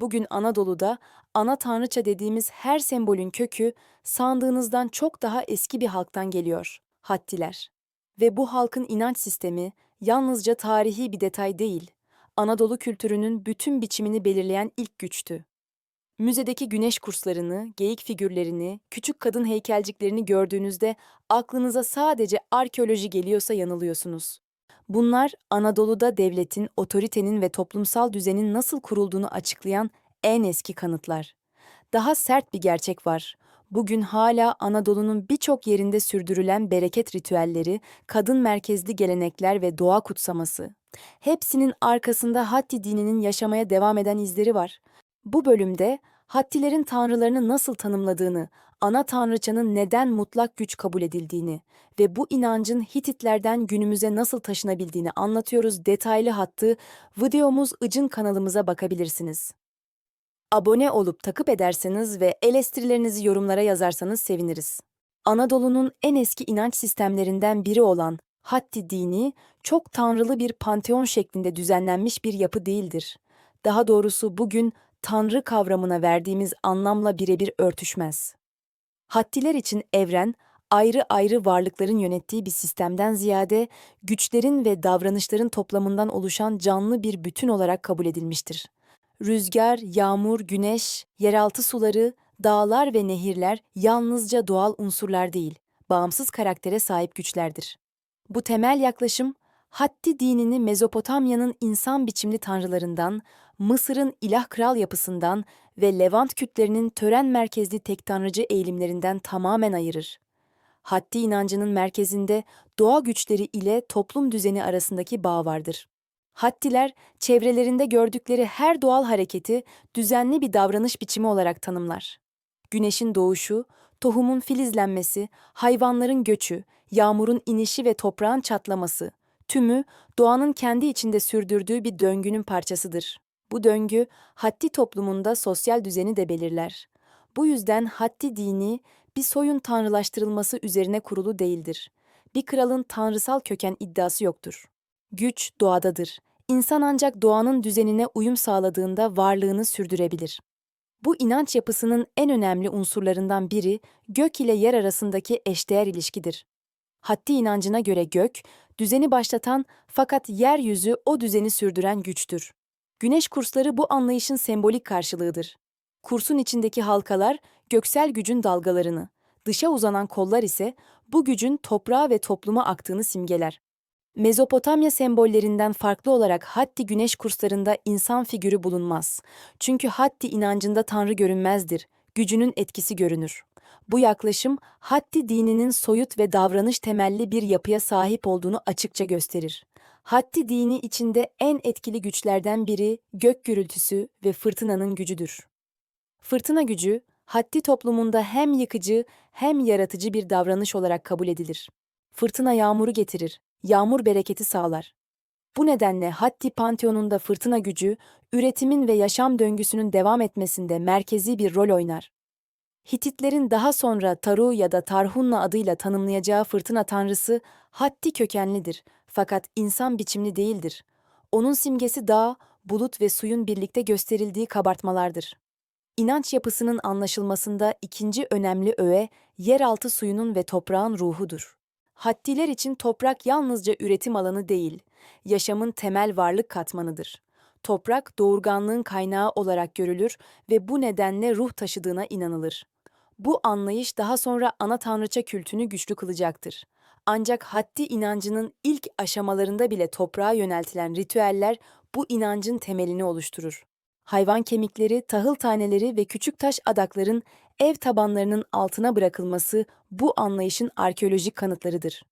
Bugün Anadolu'da ana tanrıça dediğimiz her sembolün kökü sandığınızdan çok daha eski bir halktan geliyor. Hattiler. Ve bu halkın inanç sistemi yalnızca tarihi bir detay değil, Anadolu kültürünün bütün biçimini belirleyen ilk güçtü. Müzedeki güneş kurslarını, geyik figürlerini, küçük kadın heykelciklerini gördüğünüzde aklınıza sadece arkeoloji geliyorsa yanılıyorsunuz. Bunlar Anadolu'da devletin, otoritenin ve toplumsal düzenin nasıl kurulduğunu açıklayan en eski kanıtlar. Daha sert bir gerçek var. Bugün hala Anadolu'nun birçok yerinde sürdürülen bereket ritüelleri, kadın merkezli gelenekler ve doğa kutsaması. Hepsinin arkasında Hatti dininin yaşamaya devam eden izleri var. Bu bölümde Hattilerin tanrılarını nasıl tanımladığını, ana tanrıçanın neden mutlak güç kabul edildiğini ve bu inancın Hititlerden günümüze nasıl taşınabildiğini anlatıyoruz detaylı hattı videomuz Icın kanalımıza bakabilirsiniz. Abone olup takip ederseniz ve eleştirilerinizi yorumlara yazarsanız seviniriz. Anadolu'nun en eski inanç sistemlerinden biri olan Hatti dini, çok tanrılı bir panteon şeklinde düzenlenmiş bir yapı değildir. Daha doğrusu bugün tanrı kavramına verdiğimiz anlamla birebir örtüşmez. Hattiler için evren, ayrı ayrı varlıkların yönettiği bir sistemden ziyade güçlerin ve davranışların toplamından oluşan canlı bir bütün olarak kabul edilmiştir. Rüzgar, yağmur, güneş, yeraltı suları, dağlar ve nehirler yalnızca doğal unsurlar değil, bağımsız karaktere sahip güçlerdir. Bu temel yaklaşım, Hatti dinini Mezopotamya'nın insan biçimli tanrılarından, Mısır'ın ilah kral yapısından ve Levant kütlerinin tören merkezli tek tanrıcı eğilimlerinden tamamen ayırır. Hatti inancının merkezinde doğa güçleri ile toplum düzeni arasındaki bağ vardır. Hattiler, çevrelerinde gördükleri her doğal hareketi düzenli bir davranış biçimi olarak tanımlar. Güneşin doğuşu, tohumun filizlenmesi, hayvanların göçü, yağmurun inişi ve toprağın çatlaması, tümü doğanın kendi içinde sürdürdüğü bir döngünün parçasıdır. Bu döngü Hatti toplumunda sosyal düzeni de belirler. Bu yüzden Hatti dini bir soyun tanrılaştırılması üzerine kurulu değildir. Bir kralın tanrısal köken iddiası yoktur. Güç doğadadır. İnsan ancak doğanın düzenine uyum sağladığında varlığını sürdürebilir. Bu inanç yapısının en önemli unsurlarından biri gök ile yer arasındaki eşdeğer ilişkidir. Hatti inancına göre gök, düzeni başlatan fakat yeryüzü o düzeni sürdüren güçtür. Güneş kursları bu anlayışın sembolik karşılığıdır. Kursun içindeki halkalar göksel gücün dalgalarını, dışa uzanan kollar ise bu gücün toprağa ve topluma aktığını simgeler. Mezopotamya sembollerinden farklı olarak Hatti güneş kurslarında insan figürü bulunmaz. Çünkü Hatti inancında Tanrı görünmezdir, gücünün etkisi görünür. Bu yaklaşım Hatti dininin soyut ve davranış temelli bir yapıya sahip olduğunu açıkça gösterir. Hatti dini içinde en etkili güçlerden biri gök gürültüsü ve fırtınanın gücüdür. Fırtına gücü, Hatti toplumunda hem yıkıcı hem yaratıcı bir davranış olarak kabul edilir. Fırtına yağmuru getirir, yağmur bereketi sağlar. Bu nedenle Hatti panteonunda fırtına gücü, üretimin ve yaşam döngüsünün devam etmesinde merkezi bir rol oynar. Hititlerin daha sonra Taru ya da Tarhunna adıyla tanımlayacağı fırtına tanrısı Hatti kökenlidir fakat insan biçimli değildir. Onun simgesi dağ, bulut ve suyun birlikte gösterildiği kabartmalardır. İnanç yapısının anlaşılmasında ikinci önemli öğe, yeraltı suyunun ve toprağın ruhudur. Hattiler için toprak yalnızca üretim alanı değil, yaşamın temel varlık katmanıdır. Toprak doğurganlığın kaynağı olarak görülür ve bu nedenle ruh taşıdığına inanılır. Bu anlayış daha sonra ana tanrıça kültünü güçlü kılacaktır. Ancak Hatti inancının ilk aşamalarında bile toprağa yöneltilen ritüeller bu inancın temelini oluşturur. Hayvan kemikleri, tahıl taneleri ve küçük taş adakların ev tabanlarının altına bırakılması bu anlayışın arkeolojik kanıtlarıdır.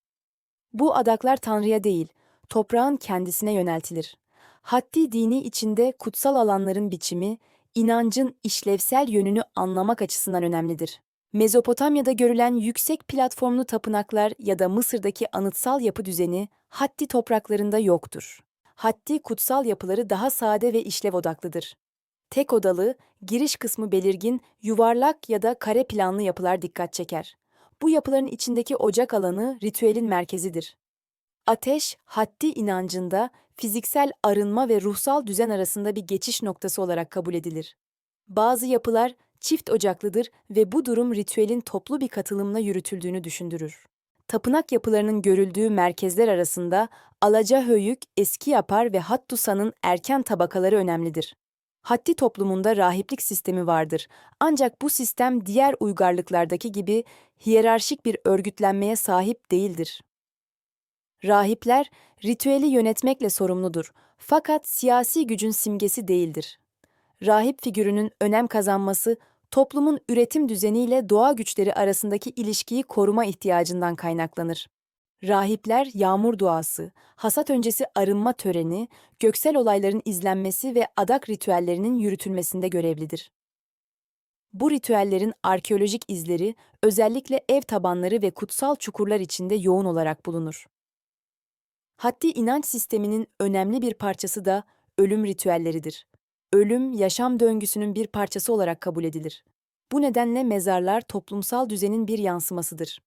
Bu adaklar Tanrı'ya değil, toprağın kendisine yöneltilir. Hatti dini içinde kutsal alanların biçimi, inancın işlevsel yönünü anlamak açısından önemlidir. Mezopotamya'da görülen yüksek platformlu tapınaklar ya da Mısır'daki anıtsal yapı düzeni Hatti topraklarında yoktur. Hatti kutsal yapıları daha sade ve işlev odaklıdır. Tek odalı, giriş kısmı belirgin, yuvarlak ya da kare planlı yapılar dikkat çeker. Bu yapıların içindeki ocak alanı ritüelin merkezidir. Ateş, Hatti inancında fiziksel arınma ve ruhsal düzen arasında bir geçiş noktası olarak kabul edilir. Bazı yapılar çift ocaklıdır ve bu durum ritüelin toplu bir katılımla yürütüldüğünü düşündürür. Tapınak yapılarının görüldüğü merkezler arasında Alacahöyük, Eski Yapar ve Hattusa'nın erken tabakaları önemlidir. Hatti toplumunda rahiplik sistemi vardır. Ancak bu sistem diğer uygarlıklardaki gibi hiyerarşik bir örgütlenmeye sahip değildir. Rahipler ritüeli yönetmekle sorumludur fakat siyasi gücün simgesi değildir. Rahip figürünün önem kazanması toplumun üretim düzeniyle doğa güçleri arasındaki ilişkiyi koruma ihtiyacından kaynaklanır. Rahipler yağmur duası, hasat öncesi arınma töreni, göksel olayların izlenmesi ve adak ritüellerinin yürütülmesinde görevlidir. Bu ritüellerin arkeolojik izleri özellikle ev tabanları ve kutsal çukurlar içinde yoğun olarak bulunur. Haddi inanç sisteminin önemli bir parçası da ölüm ritüelleridir. Ölüm, yaşam döngüsünün bir parçası olarak kabul edilir. Bu nedenle mezarlar toplumsal düzenin bir yansımasıdır.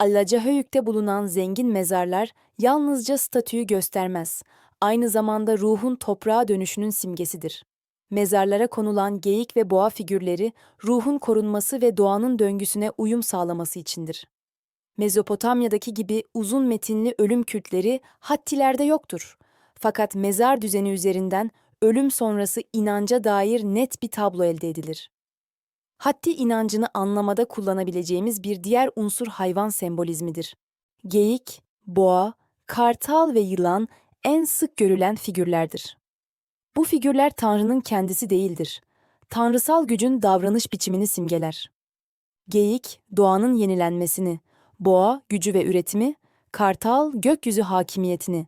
Allacahöyük'te bulunan zengin mezarlar yalnızca statüyü göstermez, aynı zamanda ruhun toprağa dönüşünün simgesidir. Mezarlara konulan geyik ve boğa figürleri ruhun korunması ve doğanın döngüsüne uyum sağlaması içindir. Mezopotamya'daki gibi uzun metinli ölüm kültleri Hattilerde yoktur. Fakat mezar düzeni üzerinden ölüm sonrası inanca dair net bir tablo elde edilir. Hatti inancını anlamada kullanabileceğimiz bir diğer unsur hayvan sembolizmidir. Geyik, boğa, kartal ve yılan en sık görülen figürlerdir. Bu figürler Tanrı'nın kendisi değildir. Tanrısal gücün davranış biçimini simgeler. Geyik, doğanın yenilenmesini, boğa, gücü ve üretimi, kartal, gökyüzü hakimiyetini,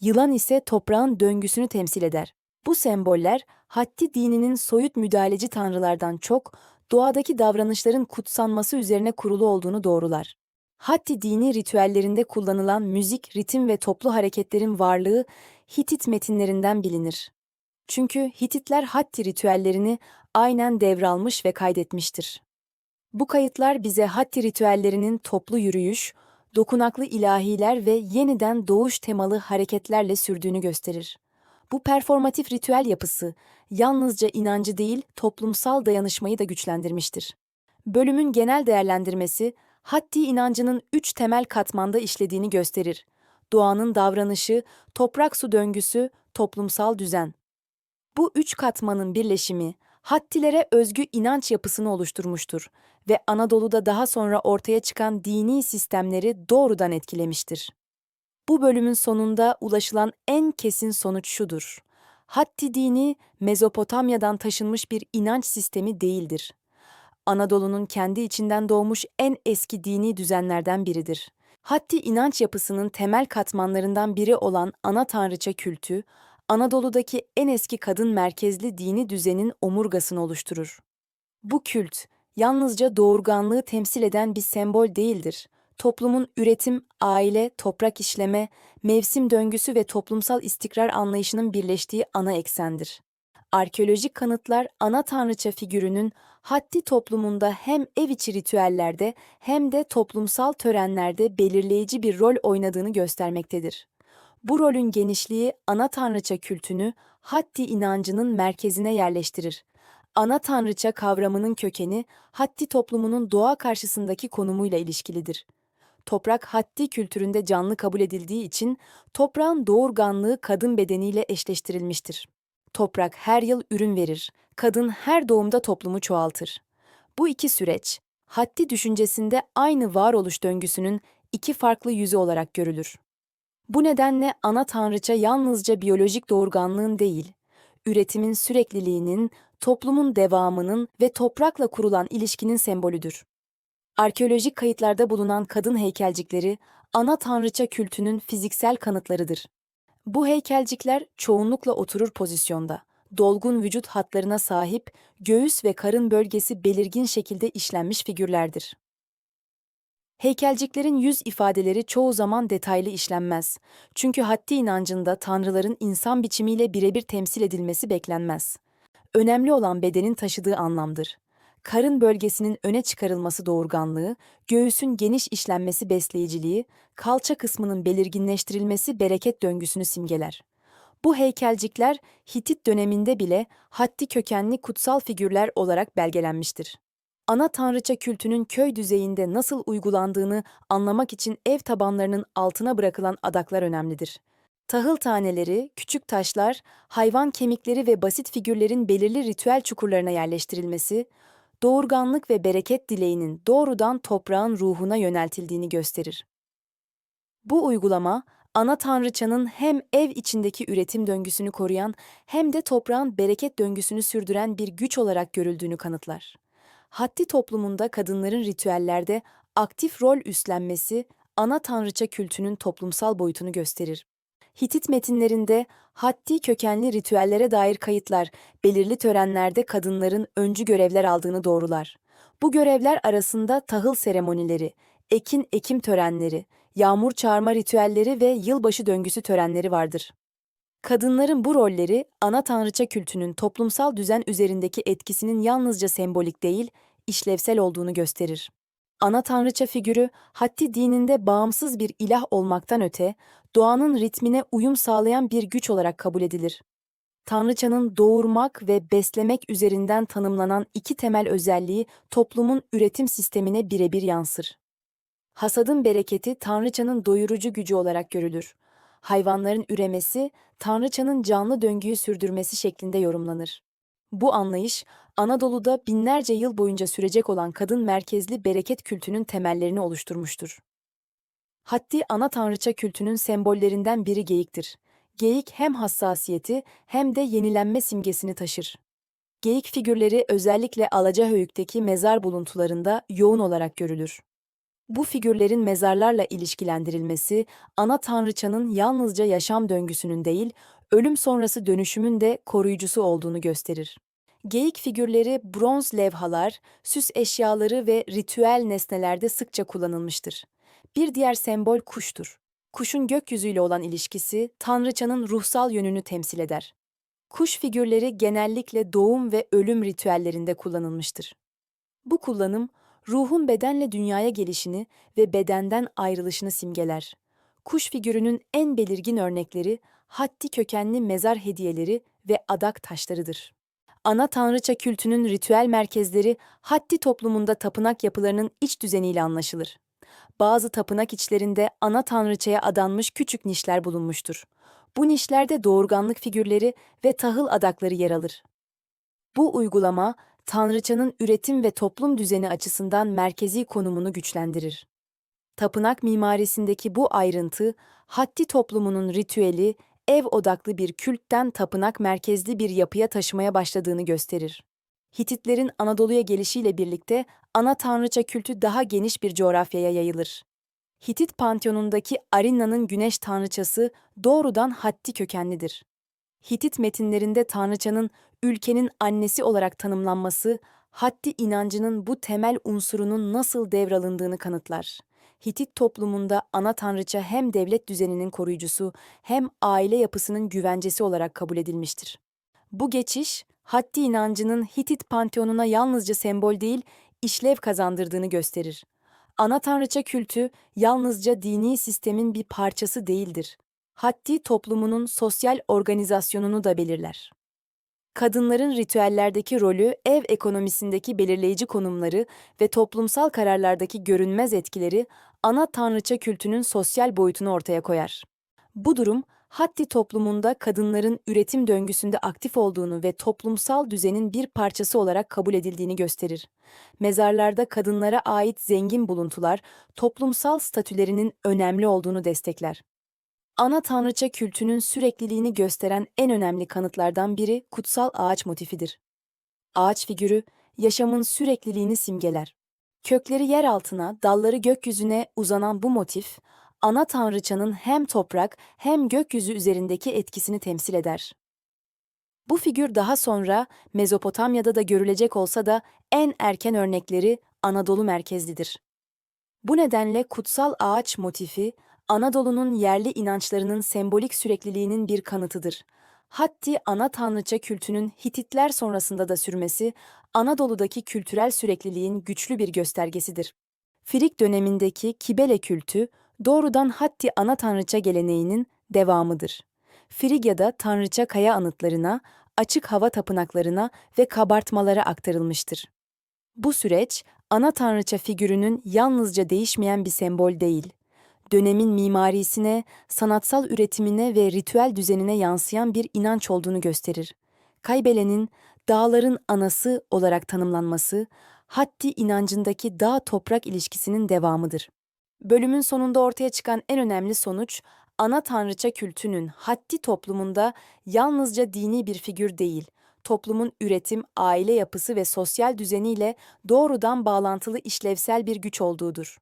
yılan ise toprağın döngüsünü temsil eder. Bu semboller, Hatti dininin soyut müdahaleci tanrılardan çok, doğadaki davranışların kutsanması üzerine kurulu olduğunu doğrular. Hatti dini ritüellerinde kullanılan müzik, ritim ve toplu hareketlerin varlığı Hitit metinlerinden bilinir. Çünkü Hititler Hatti ritüellerini aynen devralmış ve kaydetmiştir. Bu kayıtlar bize Hatti ritüellerinin toplu yürüyüş, dokunaklı ilahiler ve yeniden doğuş temalı hareketlerle sürdüğünü gösterir. Bu performatif ritüel yapısı yalnızca inancı değil, toplumsal dayanışmayı da güçlendirmiştir. Bölümün genel değerlendirmesi, Hatti inancının üç temel katmanda işlediğini gösterir. Doğanın davranışı, toprak su döngüsü, toplumsal düzen. Bu üç katmanın birleşimi, Hattilere özgü inanç yapısını oluşturmuştur ve Anadolu'da daha sonra ortaya çıkan dini sistemleri doğrudan etkilemiştir. Bu bölümün sonunda ulaşılan en kesin sonuç şudur. Hatti dini Mezopotamya'dan taşınmış bir inanç sistemi değildir. Anadolu'nun kendi içinden doğmuş en eski dini düzenlerden biridir. Hatti inanç yapısının temel katmanlarından biri olan ana tanrıça kültü, Anadolu'daki en eski kadın merkezli dini düzenin omurgasını oluşturur. Bu kült, yalnızca doğurganlığı temsil eden bir sembol değildir. Toplumun üretim, aile, toprak işleme, mevsim döngüsü ve toplumsal istikrar anlayışının birleştiği ana eksendir. Arkeolojik kanıtlar ana tanrıça figürünün Hatti toplumunda hem ev içi ritüellerde hem de toplumsal törenlerde belirleyici bir rol oynadığını göstermektedir. Bu rolün genişliği ana tanrıça kültünü Hatti inancının merkezine yerleştirir. Ana tanrıça kavramının kökeni Hatti toplumunun doğa karşısındaki konumuyla ilişkilidir. Toprak Hatti kültüründe canlı kabul edildiği için toprağın doğurganlığı kadın bedeniyle eşleştirilmiştir. Toprak her yıl ürün verir, kadın her doğumda toplumu çoğaltır. Bu iki süreç, Hatti düşüncesinde aynı varoluş döngüsünün iki farklı yüzü olarak görülür. Bu nedenle ana tanrıça yalnızca biyolojik doğurganlığın değil, üretimin sürekliliğinin, toplumun devamının ve toprakla kurulan ilişkinin sembolüdür. Arkeolojik kayıtlarda bulunan kadın heykelcikleri ana tanrıça kültünün fiziksel kanıtlarıdır. Bu heykelcikler çoğunlukla oturur pozisyonda, dolgun vücut hatlarına sahip, göğüs ve karın bölgesi belirgin şekilde işlenmiş figürlerdir. Heykelciklerin yüz ifadeleri çoğu zaman detaylı işlenmez. Çünkü haddi inancında tanrıların insan biçimiyle birebir temsil edilmesi beklenmez. Önemli olan bedenin taşıdığı anlamdır. Karın bölgesinin öne çıkarılması doğurganlığı, göğüsün geniş işlenmesi besleyiciliği, kalça kısmının belirginleştirilmesi bereket döngüsünü simgeler. Bu heykelcikler Hitit döneminde bile Hatti kökenli kutsal figürler olarak belgelenmiştir. Ana tanrıça kültünün köy düzeyinde nasıl uygulandığını anlamak için ev tabanlarının altına bırakılan adaklar önemlidir. Tahıl taneleri, küçük taşlar, hayvan kemikleri ve basit figürlerin belirli ritüel çukurlarına yerleştirilmesi, doğurganlık ve bereket dileğinin doğrudan toprağın ruhuna yöneltildiğini gösterir. Bu uygulama, ana tanrıçanın hem ev içindeki üretim döngüsünü koruyan hem de toprağın bereket döngüsünü sürdüren bir güç olarak görüldüğünü kanıtlar. Hatti toplumunda kadınların ritüellerde aktif rol üstlenmesi, ana tanrıça kültünün toplumsal boyutunu gösterir. Hitit metinlerinde Hatti kökenli ritüellere dair kayıtlar, belirli törenlerde kadınların öncü görevler aldığını doğrular. Bu görevler arasında tahıl seremonileri, ekin ekim törenleri, yağmur çağırma ritüelleri ve yılbaşı döngüsü törenleri vardır. Kadınların bu rolleri, ana tanrıça kültünün toplumsal düzen üzerindeki etkisinin yalnızca sembolik değil, işlevsel olduğunu gösterir. Ana tanrıça figürü, Hatti dininde bağımsız bir ilah olmaktan öte, doğanın ritmine uyum sağlayan bir güç olarak kabul edilir. Tanrıçanın doğurmak ve beslemek üzerinden tanımlanan iki temel özelliği toplumun üretim sistemine birebir yansır. Hasadın bereketi Tanrıçanın doyurucu gücü olarak görülür. Hayvanların üremesi, Tanrıçanın canlı döngüyü sürdürmesi şeklinde yorumlanır. Bu anlayış, Anadolu'da binlerce yıl boyunca sürecek olan kadın merkezli bereket kültünün temellerini oluşturmuştur. Hatti ana tanrıça kültünün sembollerinden biri geyiktir. Geyik hem hassasiyeti hem de yenilenme simgesini taşır. Geyik figürleri özellikle Alacahöyük'teki mezar buluntularında yoğun olarak görülür. Bu figürlerin mezarlarla ilişkilendirilmesi, ana tanrıçanın yalnızca yaşam döngüsünün değil, ölüm sonrası dönüşümün de koruyucusu olduğunu gösterir. Geyik figürleri bronz levhalar, süs eşyaları ve ritüel nesnelerde sıkça kullanılmıştır. Bir diğer sembol kuştur. Kuşun gökyüzüyle olan ilişkisi, tanrıçanın ruhsal yönünü temsil eder. Kuş figürleri genellikle doğum ve ölüm ritüellerinde kullanılmıştır. Bu kullanım, ruhun bedenle dünyaya gelişini ve bedenden ayrılışını simgeler. Kuş figürünün en belirgin örnekleri Hatti kökenli mezar hediyeleri ve adak taşlarıdır. Ana tanrıça kültünün ritüel merkezleri Hatti toplumunda tapınak yapılarının iç düzeniyle anlaşılır. Bazı tapınak içlerinde ana tanrıçaya adanmış küçük nişler bulunmuştur. Bu nişlerde doğurganlık figürleri ve tahıl adakları yer alır. Bu uygulama, tanrıçanın üretim ve toplum düzeni açısından merkezi konumunu güçlendirir. Tapınak mimarisindeki bu ayrıntı, Hatti toplumunun ritüeli, ev odaklı bir kültten tapınak merkezli bir yapıya taşımaya başladığını gösterir. Hititlerin Anadolu'ya gelişiyle birlikte ana tanrıça kültü daha geniş bir coğrafyaya yayılır. Hitit panteonundaki Arinna'nın güneş tanrıçası doğrudan Hatti kökenlidir. Hitit metinlerinde tanrıçanın ülkenin annesi olarak tanımlanması, Hatti inancının bu temel unsurunun nasıl devralındığını kanıtlar. Hitit toplumunda ana tanrıça hem devlet düzeninin koruyucusu hem aile yapısının güvencesi olarak kabul edilmiştir. Bu geçiş, Hatti inancının Hitit panteonuna yalnızca sembol değil, işlev kazandırdığını gösterir. Ana tanrıça kültü yalnızca dini sistemin bir parçası değildir. Hatti toplumunun sosyal organizasyonunu da belirler. Kadınların ritüellerdeki rolü, ev ekonomisindeki belirleyici konumları ve toplumsal kararlardaki görünmez etkileri ana tanrıça kültünün sosyal boyutunu ortaya koyar. Bu durum, Hatti toplumunda kadınların üretim döngüsünde aktif olduğunu ve toplumsal düzenin bir parçası olarak kabul edildiğini gösterir. Mezarlarda kadınlara ait zengin buluntular, toplumsal statülerinin önemli olduğunu destekler. Ana tanrıça kültünün sürekliliğini gösteren en önemli kanıtlardan biri kutsal ağaç motifidir. Ağaç figürü, yaşamın sürekliliğini simgeler. Kökleri yer altına, dalları gökyüzüne uzanan bu motif, ana tanrıçanın hem toprak hem gökyüzü üzerindeki etkisini temsil eder. Bu figür daha sonra Mezopotamya'da da görülecek olsa da en erken örnekleri Anadolu merkezlidir. Bu nedenle kutsal ağaç motifi Anadolu'nun yerli inançlarının sembolik sürekliliğinin bir kanıtıdır. Hatti ana tanrıça kültünün Hititler sonrasında da sürmesi, Anadolu'daki kültürel sürekliliğin güçlü bir göstergesidir. Frig dönemindeki Kibele kültü, doğrudan Hatti ana tanrıça geleneğinin devamıdır. Frigya'da tanrıça kaya anıtlarına, açık hava tapınaklarına ve kabartmalara aktarılmıştır. Bu süreç, ana tanrıça figürünün yalnızca değişmeyen bir sembol değil, dönemin mimarisine, sanatsal üretimine ve ritüel düzenine yansıyan bir inanç olduğunu gösterir. Kaybele'nin dağların anası olarak tanımlanması, Hatti inancındaki dağ-toprak ilişkisinin devamıdır. Bölümün sonunda ortaya çıkan en önemli sonuç, ana tanrıça kültünün Hatti toplumunda yalnızca dini bir figür değil, toplumun üretim, aile yapısı ve sosyal düzeniyle doğrudan bağlantılı işlevsel bir güç olduğudur.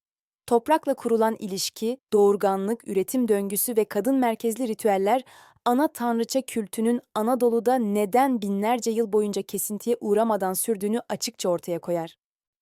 Toprakla kurulan ilişki, doğurganlık, üretim döngüsü ve kadın merkezli ritüeller ana tanrıça kültünün Anadolu'da neden binlerce yıl boyunca kesintiye uğramadan sürdüğünü açıkça ortaya koyar.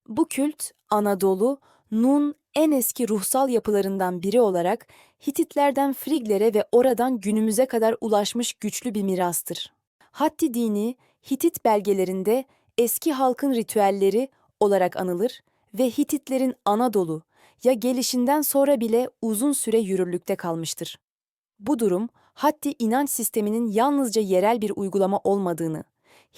Bu kült, Anadolu, Nun en eski ruhsal yapılarından biri olarak Hititlerden Friglere ve oradan günümüze kadar ulaşmış güçlü bir mirastır. Hatti dini, Hitit belgelerinde eski halkın ritüelleri olarak anılır ve Hititlerin Anadolu ya gelişinden sonra bile uzun süre yürürlükte kalmıştır. Bu durum, Hatti inanç sisteminin yalnızca yerel bir uygulama olmadığını,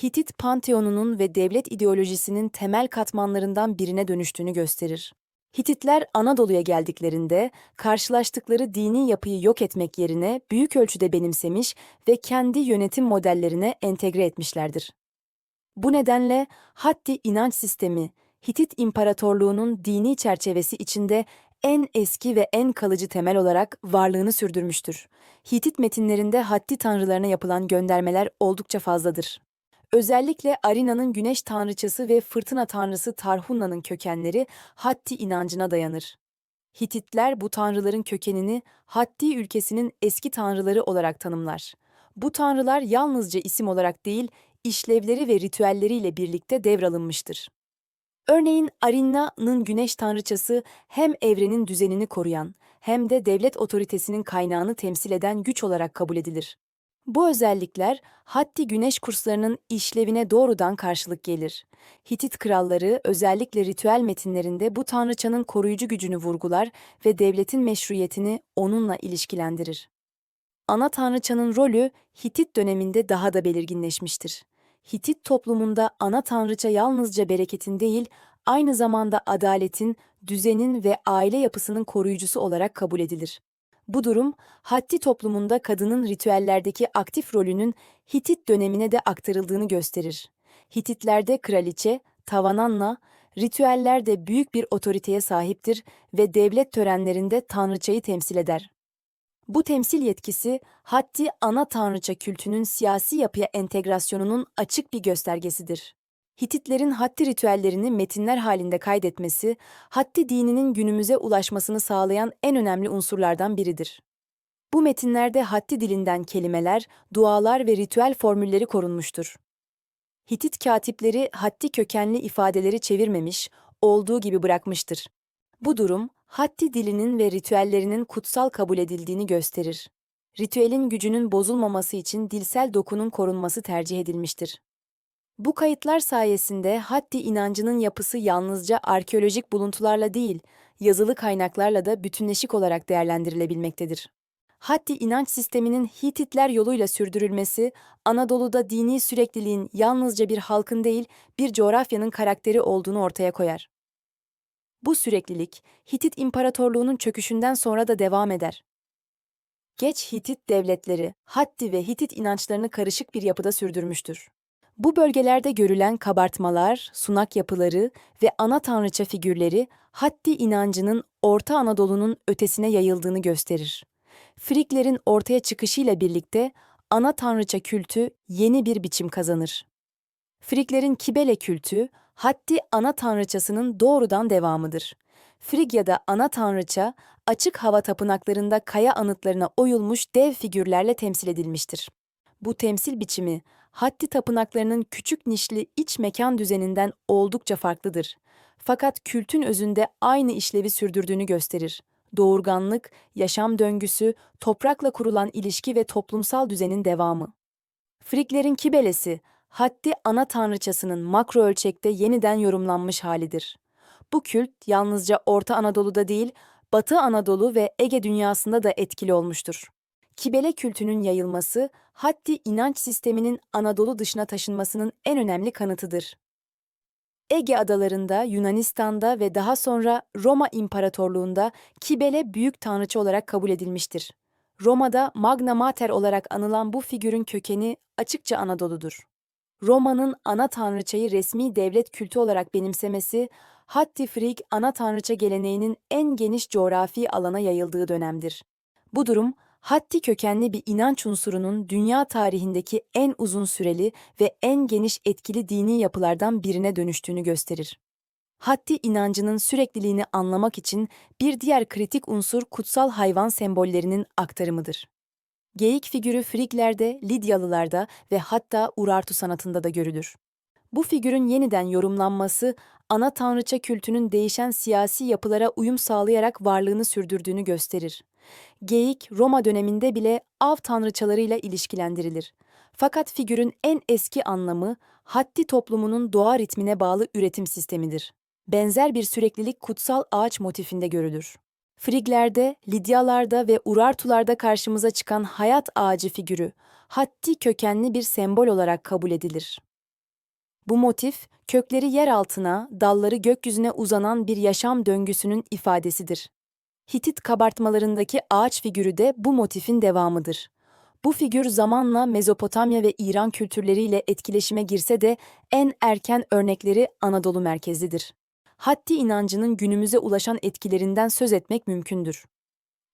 Hitit panteonunun ve devlet ideolojisinin temel katmanlarından birine dönüştüğünü gösterir. Hititler Anadolu'ya geldiklerinde karşılaştıkları dini yapıyı yok etmek yerine büyük ölçüde benimsemiş ve kendi yönetim modellerine entegre etmişlerdir. Bu nedenle Hatti inanç sistemi, Hitit İmparatorluğu'nun dini çerçevesi içinde en eski ve en kalıcı temel olarak varlığını sürdürmüştür. Hitit metinlerinde Hatti tanrılarına yapılan göndermeler oldukça fazladır. Özellikle Arina'nın güneş tanrıçası ve fırtına tanrısı Tarhunna'nın kökenleri Hatti inancına dayanır. Hititler bu tanrıların kökenini Hatti ülkesinin eski tanrıları olarak tanımlar. Bu tanrılar yalnızca isim olarak değil, işlevleri ve ritüelleriyle birlikte devralınmıştır. Örneğin Arinna'nın güneş tanrıçası hem evrenin düzenini koruyan hem de devlet otoritesinin kaynağını temsil eden güç olarak kabul edilir. Bu özellikler Hatti güneş kurslarının işlevine doğrudan karşılık gelir. Hitit kralları özellikle ritüel metinlerinde bu tanrıçanın koruyucu gücünü vurgular ve devletin meşruiyetini onunla ilişkilendirir. Ana tanrıçanın rolü Hitit döneminde daha da belirginleşmiştir. Hitit toplumunda ana tanrıça yalnızca bereketin değil, aynı zamanda adaletin, düzenin ve aile yapısının koruyucusu olarak kabul edilir. Bu durum, Hatti toplumunda kadının ritüellerdeki aktif rolünün Hitit dönemine de aktarıldığını gösterir. Hititlerde kraliçe, Tavananna, ritüellerde büyük bir otoriteye sahiptir ve devlet törenlerinde tanrıçayı temsil eder. Bu temsil yetkisi, Hatti ana tanrıça kültünün siyasi yapıya entegrasyonunun açık bir göstergesidir. Hititlerin Hatti ritüellerini metinler halinde kaydetmesi, Hatti dininin günümüze ulaşmasını sağlayan en önemli unsurlardan biridir. Bu metinlerde Hatti dilinden kelimeler, dualar ve ritüel formülleri korunmuştur. Hitit katipleri Hatti kökenli ifadeleri çevirmemiş, olduğu gibi bırakmıştır. Bu durum, Hatti dilinin ve ritüellerinin kutsal kabul edildiğini gösterir. Ritüelin gücünün bozulmaması için dilsel dokunun korunması tercih edilmiştir. Bu kayıtlar sayesinde Hatti inancının yapısı yalnızca arkeolojik buluntularla değil, yazılı kaynaklarla da bütünleşik olarak değerlendirilebilmektedir. Hatti inanç sisteminin Hititler yoluyla sürdürülmesi, Anadolu'da dini sürekliliğin yalnızca bir halkın değil, bir coğrafyanın karakteri olduğunu ortaya koyar. Bu süreklilik, Hitit İmparatorluğu'nun çöküşünden sonra da devam eder. Geç Hitit devletleri, Hatti ve Hitit inançlarını karışık bir yapıda sürdürmüştür. Bu bölgelerde görülen kabartmalar, sunak yapıları ve ana tanrıça figürleri Hatti inancının Orta Anadolu'nun ötesine yayıldığını gösterir. Friklerin ortaya çıkışıyla birlikte ana tanrıça kültü yeni bir biçim kazanır. Friklerin Kibele kültü, Hatti ana tanrıçasının doğrudan devamıdır. Frigya'da ana tanrıça, açık hava tapınaklarında kaya anıtlarına oyulmuş dev figürlerle temsil edilmiştir. Bu temsil biçimi, Hatti tapınaklarının küçük nişli iç mekan düzeninden oldukça farklıdır. Fakat kültün özünde aynı işlevi sürdürdüğünü gösterir. Doğurganlık, yaşam döngüsü, toprakla kurulan ilişki ve toplumsal düzenin devamı. Friklerin kibelesi, Hatti ana tanrıçasının makro ölçekte yeniden yorumlanmış halidir. Bu kült yalnızca Orta Anadolu'da değil, Batı Anadolu ve Ege dünyasında da etkili olmuştur. Kibele kültünün yayılması, Hatti inanç sisteminin Anadolu dışına taşınmasının en önemli kanıtıdır. Ege adalarında, Yunanistan'da ve daha sonra Roma İmparatorluğu'nda Kibele büyük tanrıçı olarak kabul edilmiştir. Roma'da Magna Mater olarak anılan bu figürün kökeni açıkça Anadolu'dur. Roma'nın ana tanrıçayı resmi devlet kültü olarak benimsemesi, Hatti Frigg ana tanrıça geleneğinin en geniş coğrafi alana yayıldığı dönemdir. Bu durum, Hatti kökenli bir inanç unsurunun dünya tarihindeki en uzun süreli ve en geniş etkili dini yapılardan birine dönüştüğünü gösterir. Hatti inancının sürekliliğini anlamak için bir diğer kritik unsur kutsal hayvan sembollerinin aktarımıdır. Geyik figürü Friglerde, Lidyalılarda ve hatta Urartu sanatında da görülür. Bu figürün yeniden yorumlanması, ana tanrıça kültünün değişen siyasi yapılara uyum sağlayarak varlığını sürdürdüğünü gösterir. Geyik, Roma döneminde bile av tanrıçalarıyla ilişkilendirilir. Fakat figürün en eski anlamı, Hatti toplumunun doğa ritmine bağlı üretim sistemidir. Benzer bir süreklilik kutsal ağaç motifinde görülür. Friglerde, Lidyalarda ve Urartularda karşımıza çıkan hayat ağacı figürü, Hatti kökenli bir sembol olarak kabul edilir. Bu motif, kökleri yer altına, dalları gökyüzüne uzanan bir yaşam döngüsünün ifadesidir. Hitit kabartmalarındaki ağaç figürü de bu motifin devamıdır. Bu figür zamanla Mezopotamya ve İran kültürleriyle etkileşime girse de en erken örnekleri Anadolu merkezlidir. Hatti inancının günümüze ulaşan etkilerinden söz etmek mümkündür.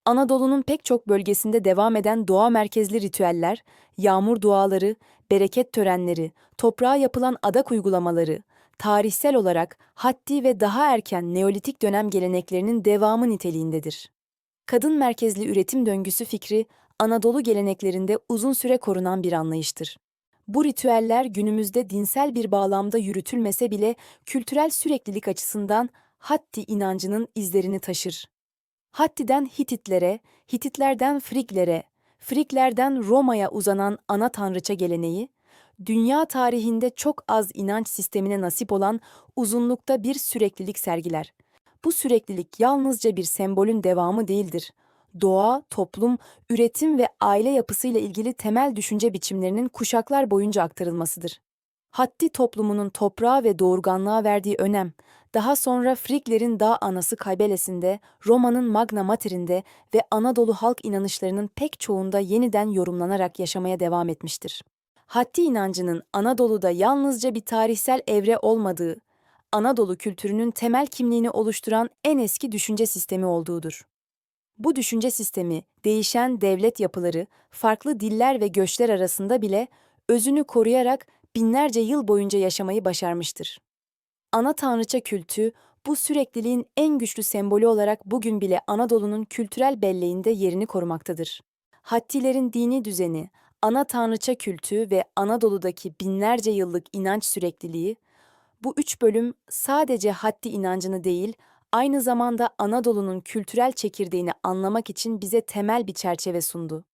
Anadolu'nun pek çok bölgesinde devam eden doğa merkezli ritüeller, yağmur duaları, bereket törenleri, toprağa yapılan adak uygulamaları, tarihsel olarak Hatti ve daha erken Neolitik dönem geleneklerinin devamı niteliğindedir. Kadın merkezli üretim döngüsü fikri, Anadolu geleneklerinde uzun süre korunan bir anlayıştır. Bu ritüeller günümüzde dinsel bir bağlamda yürütülmese bile kültürel süreklilik açısından Hatti inancının izlerini taşır. Hatti'den Hititlere, Hititlerden Friglere, Friglerden Roma'ya uzanan ana tanrıça geleneği, dünya tarihinde çok az inanç sistemine nasip olan uzunlukta bir süreklilik sergiler. Bu süreklilik yalnızca bir sembolün devamı değildir. Doğa, toplum, üretim ve aile yapısıyla ilgili temel düşünce biçimlerinin kuşaklar boyunca aktarılmasıdır. Hatti toplumunun toprağa ve doğurganlığa verdiği önem, daha sonra Friglerin dağ anası Kaybelesinde, Roma'nın Magna Mater'inde ve Anadolu halk inanışlarının pek çoğunda yeniden yorumlanarak yaşamaya devam etmiştir. Hatti inancının Anadolu'da yalnızca bir tarihsel evre olmadığı, Anadolu kültürünün temel kimliğini oluşturan en eski düşünce sistemi olduğudur. Bu düşünce sistemi, değişen devlet yapıları, farklı diller ve göçler arasında bile özünü koruyarak binlerce yıl boyunca yaşamayı başarmıştır. Ana tanrıça kültü, bu sürekliliğin en güçlü sembolü olarak bugün bile Anadolu'nun kültürel belleğinde yerini korumaktadır. Hattilerin dini düzeni, ana tanrıça kültü ve Anadolu'daki binlerce yıllık inanç sürekliliği, bu üç bölüm sadece Hatti inancını değil, aynı zamanda Anadolu'nun kültürel çekirdeğini anlamak için bize temel bir çerçeve sundu.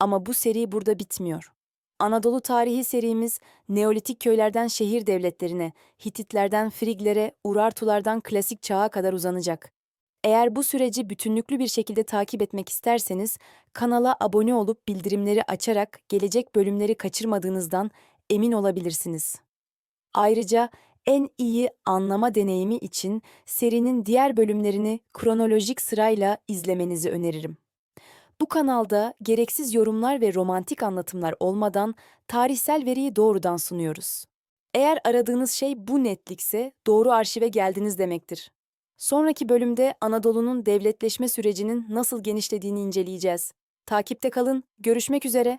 Ama bu seri burada bitmiyor. Anadolu tarihi serimiz Neolitik köylerden şehir devletlerine, Hititlerden Friglere, Urartulardan klasik çağa kadar uzanacak. Eğer bu süreci bütünlüklü bir şekilde takip etmek isterseniz kanala abone olup bildirimleri açarak gelecek bölümleri kaçırmadığınızdan emin olabilirsiniz. Ayrıca en iyi anlama deneyimi için serinin diğer bölümlerini kronolojik sırayla izlemenizi öneririm. Bu kanalda gereksiz yorumlar ve romantik anlatımlar olmadan tarihsel veriyi doğrudan sunuyoruz. Eğer aradığınız şey bu netlikse doğru arşive geldiniz demektir. Sonraki bölümde Anadolu'nun devletleşme sürecinin nasıl genişlediğini inceleyeceğiz. Takipte kalın, görüşmek üzere.